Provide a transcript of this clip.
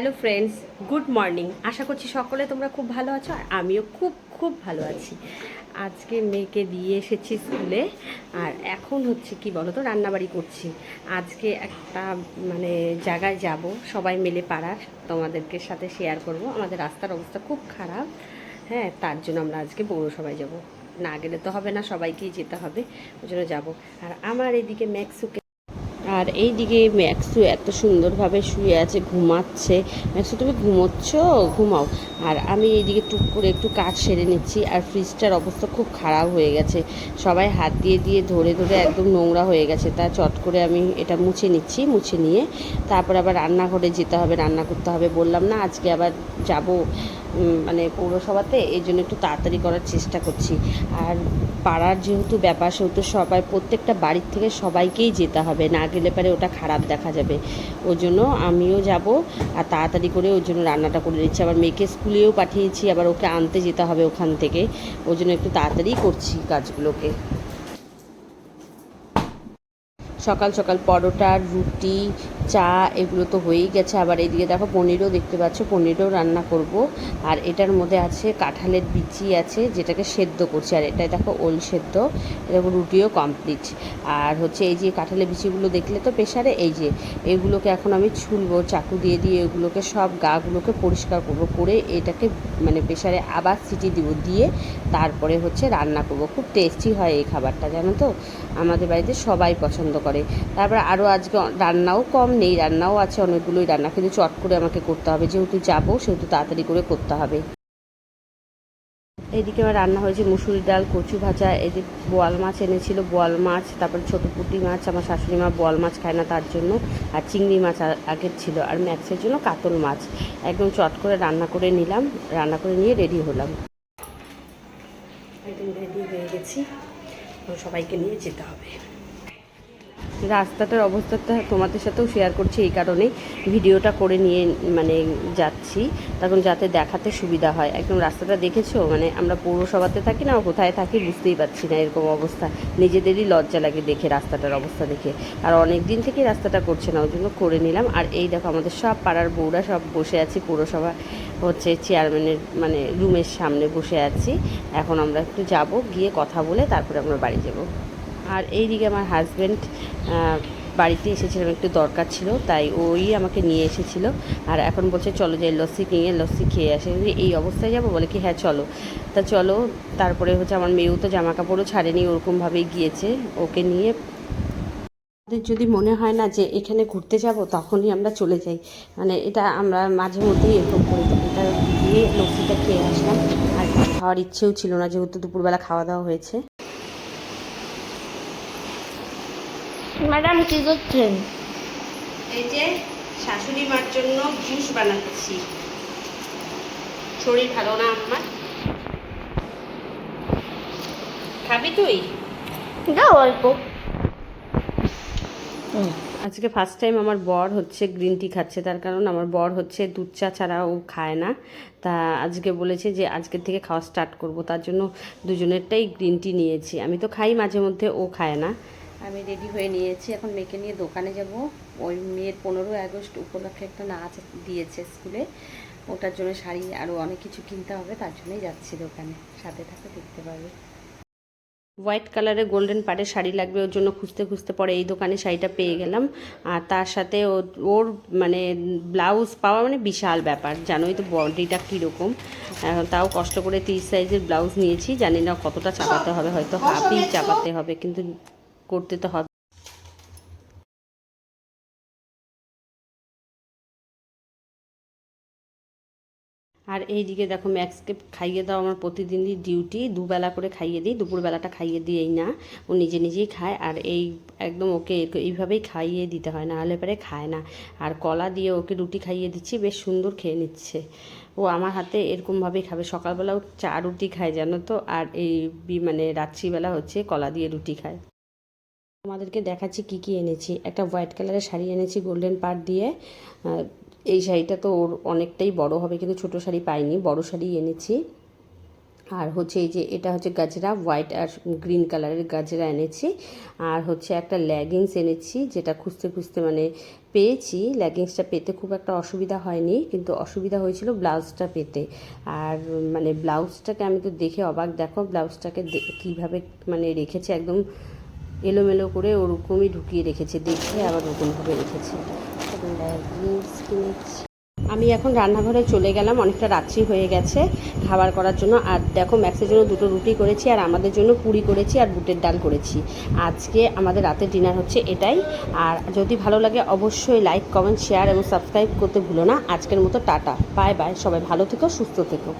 Hello friends, good morning. আশা করছি সকলে তোমরা খুব ভালো আছো আর আমিও খুব খুব ভালো আছি। আজকে মেয়েকে দিয়ে এসেছি স্কুলে আর এখন হচ্ছে কি বলো তো রান্নাবাড়ি করছি। আজকে একটা মানে জায়গায় যাব, সবাই মিলে পাড়ার তোমাদেরকে সাথে শেয়ার করব। আমাদের রাস্তার অবস্থা খুব খারাপ হ্যাঁ তার জন্য আমরা আজকে পৌরসভায় যাব। না গেলে তো হবে না, সবাইকেই যেতে হবে, ওই জন্য যাব। আর আমার এদিকে ম্যাক্সুকে আর এই দিকে ম্যাক্সু এত সুন্দরভাবে শুয়ে আছে, ঘুমাচ্ছে। ম্যাক্সু তুমি ঘুমোচ্ছ? ঘুমাও। আর আমি এইদিকে টুক করে একটু কাজ সেরে নিচ্ছি, আর ফ্রিজটার অবস্থা খুব খারাপ হয়ে গেছে। সবাই হাত দিয়ে দিয়ে ধরে ধরে একদম নোংরা হয়ে গেছে। তা চট করে আমি এটা মুছে নিচ্ছি, মুছে নিয়ে তারপর আবার রান্নাঘরে যেতে হবে, রান্না করতে হবে। বললাম, না, আজকে আবার যাব মানে পৌরসভাতে, এই জন্য একটু তাড়াতাড়ি করার চেষ্টা করছি। আর পাড়ার যেহেতু ব্যাপার, সেহেতু সবাই, প্রত্যেকটা বাড়ির থেকে সবাইকেই যেতে হবে। না গেলে পারে ওটা খারাপ দেখা যাবে। ওই জন্য আমিও যাব আর তাড়াতাড়ি করে ওই জন্য রান্নাটা করে দিচ্ছি আবার মেয়েকে স্কুলেও পাঠিয়েছি, আবার ওকে আনতে যেতে হবে ওখান থেকে। ওই জন্য একটু তাড়াতাড়ি করছি কাজগুলোকে। সকাল সকাল পরোটা, রুটি চা এগুলো তো হয়েই গেছে। আবার এইদিকে দেখো পনিরও দেখতে পাচ্ছ, পনিরও রান্না করব। আর এটার মধ্যে আছে কাঁঠালের বিচি আছে, যেটাকে সেদ্ধ করছি। আর এটা দেখো ওল সেদ্ধ দেখো রুটিও কমপ্লিট আর হচ্ছে এই যে কাঁঠালের বিচিগুলো দেখলে তো প্রেশারে এই যে এগুলোকে এখন আমি ছুলবো, চাকু দিয়ে দিয়ে এগুলোকে সব গাগুলোকে পরিষ্কার করব, করে এটাকে মানে প্রেশারে আবার সিটি দিব, দিয়ে তারপরে হচ্ছে রান্না করব। খুব টেস্টি হয় এই খাবারটা, জানো তো? আমাদের বাড়িতে সবাই পছন্দ করে। তারপরে আরও আজকে রান্নাও কম নেই, রান্নাও আছে, অনেকগুলোই রান্না, কিন্তু চট করে আমাকে করতে হবে। যেহেতু যাব, সেহেতু তাড়াতাড়ি করে করতে হবে। এইদিকে আমার রান্না হয়েছে মুসুরি ডাল, কচু ভাজা, এদিকে বোয়াল মাছ এনেছিল, বোয়াল মাছ, তারপরে ছোটো পুঁটি মাছ, আমার শাশুড়ি মা বোয়াল মাছ খায় না তার জন্য, আর চিংড়ি মাছ আগের ছিল, আর ম্যাক্সের জন্য কাতল মাছ। একদম চট করে রান্না করে নিলাম, রান্না করে নিয়ে রেডি হলাম। একদম রেডি হয়ে গেছি সবাইকে নিয়ে যেতে হবে। রাস্তাটার অবস্থাটা তোমাদের সাথেও শেয়ার করছি এই কারণেই। ভিডিওটা করে নিয়ে মানে যাচ্ছি। তখন যাতে দেখাতে সুবিধা হয়। একদম রাস্তাটা দেখেছ? মানে আমরা পৌরসভাতে থাকি না, কোথায় থাকি বুঝতেই পারছি না এরকম অবস্থা। নিজেদেরই লজ্জা লাগে দেখে রাস্তাটার অবস্থা দেখে। আর অনেক দিন থেকেই রাস্তাটা করছে না ওই জন্য করে নিলাম। আর এই দেখো, আমাদের সব পাড়ার বউরা সব বসে আছি পৌরসভা হচ্ছে চেয়ারম্যানের মানে রুমের সামনে বসে আছি। এখন আমরা একটু যাব, গিয়ে কথা বলে তারপরে আমরা বাড়ি যাব। আর এইদিকে আমার হাজব্যান্ড বাড়িতে এসেছিলাম, একটু দরকার ছিল, তাই ওই আমাকে নিয়ে এসেছিল। আর এখন বলছে, চলো যাই লস্যি কিনে, লস্যি খেয়ে আসে। এই অবস্থায় যাব? বলে কি হ্যাঁ চলো। তা চলো, তারপরে হচ্ছে আমার মেয়েও তো জামা কাপড়ও ছাড়েনি, ওরকমভাবেই গিয়েছে। ওকে নিয়ে আমাদের যদি মনে হয় না যে এখানে ঘুরতে যাব, তখনই আমরা চলে যাই। মানে এটা আমরা মাঝে মধ্যেই এরকম করি। এটা গিয়ে লস্যিটা খেয়ে আসলাম। আর খাওয়ার ইচ্ছেও ছিল না, যেহেতু দুপুরবেলা খাওয়া দাওয়া হয়েছে। ম্যাডাম কি করছেন? এই যে শাশুড়ি মার জন্য জুস বানাচ্ছি। শরীর ভালো না আমার? খাবি তুই? দাও অল্প। আজকে ফার্স্ট টাইম আমার বর হচ্ছে গ্রিন টি খাচ্ছে তার কারণ আমার বর হচ্ছে দুধ চা ছাড়া ও খায় না। তা আজকে বলেছে যে আজকের থেকে খাওয়া স্টার্ট করব তার জন্য দুজনেরটাই গ্রিন টি নিয়েছি। আমি তো খাই মাঝে মধ্যে ও খায় না। আমি রেডি হয়ে নিয়েছি। এখন মেয়েকে নিয়ে দোকানে যাব। ওই মেয়ের পনেরোই আগস্ট উপলক্ষে একটা নাচ দিয়েছে স্কুলে। ওটার জন্য শাড়ি আরও অনেক কিছু কিনতে হবে, তার জন্যই যাচ্ছি দোকানে। সাথে থাকতে দেখতে পাবে হোয়াইট কালারের গোল্ডেন পাড়ের শাড়ি লাগবে, ওর জন্য খুঁজতে খুঁজতে পরে এই দোকানে শাড়িটা পেয়ে গেলাম। আর তার সাথে ওর মানে ব্লাউজ পাওয়া মানে বিশাল ব্যাপার, জানোই তো বডিটা কীরকম। তাও কষ্ট করে তিরিশ সাইজের ব্লাউজ নিয়েছি, জানি না কতটা চাপাতে হবে, হয়তো হাফই চাপাতে হবে, কিন্তু করতে তো হবে। আর এইদিকে দেখো ম্যাক্সকে খাইয়ে দাও, আমার প্রতিদিনই ডিউটি দুবেলা করে খাইয়ে দিই, দুপুরবেলাটা খাইয়ে দিই না। ও নিজে নিজেই খায় আর এই একদম ওকে এইভাবেই খাইয়ে দিতে হয় না হলে পরে খায় না। আর কলা দিয়ে ওকে রুটি খাইয়ে দিচ্ছি, বেশ সুন্দর খেয়ে নিচ্ছে। ও আমার হাতে এরকমভাবেই খাবে। সকালবেলাও চা রুটি খায় জানো তো? আর এই মানে রাত্রিবেলা হচ্ছে কলা দিয়ে রুটি খায়। তোমাদেরকে দেখাচ্ছি কি কি এনেছি। একটা হোয়াইট কালারের শাড়ি এনেছি গোল্ডেন পাড় দিয়ে। এই শাড়িটা তো ওর অনেকটাই বড় হবে, কিন্তু ছোট শাড়ি পাইনি, বড় শাড়ি এনেছি। আর হচ্ছে এই যে, এটা হচ্ছে গাজরা হোয়াইট আর গ্রিন কালারের গাজরা এনেছি। আর হচ্ছে একটা লেগিংস এনেছি, যেটা খুঁজতে খুঁজতে মানে পেয়েছি। লেগিংসটা পেতে খুব একটা অসুবিধা হয়নি, কিন্তু অসুবিধা হয়েছিল ব্লাউজটা পেতে। আর মানে ব্লাউজটাকে আমি তো দেখে অবাক, দেখো ব্লাউজটাকে কীভাবে মানে রেখেছে, একদম এলোমেলো করে ওরকমই ঢুকিয়ে রেখেছে, দেখে আবার ওরকমভাবে রেখেছে। আমি এখন রান্নাঘরে চলে গেলাম, অনেকটা রাত্রি হয়ে গেছে খাবার করার জন্য। আর দেখো, ম্যাক্সের জন্য দুটো রুটি করেছি আর আমাদের জন্য পুরি করেছি আর বুটের ডাল করেছি। আজকে আমাদের রাতের ডিনার হচ্ছে এটাই। আর যদি ভালো লাগে, অবশ্যই লাইক, কমেন্ট, শেয়ার এবং সাবস্ক্রাইব করতে ভুলো না। আজকের মতো টাটা। Bye bye. সবাই ভালো থেকো, সুস্থ থেকো।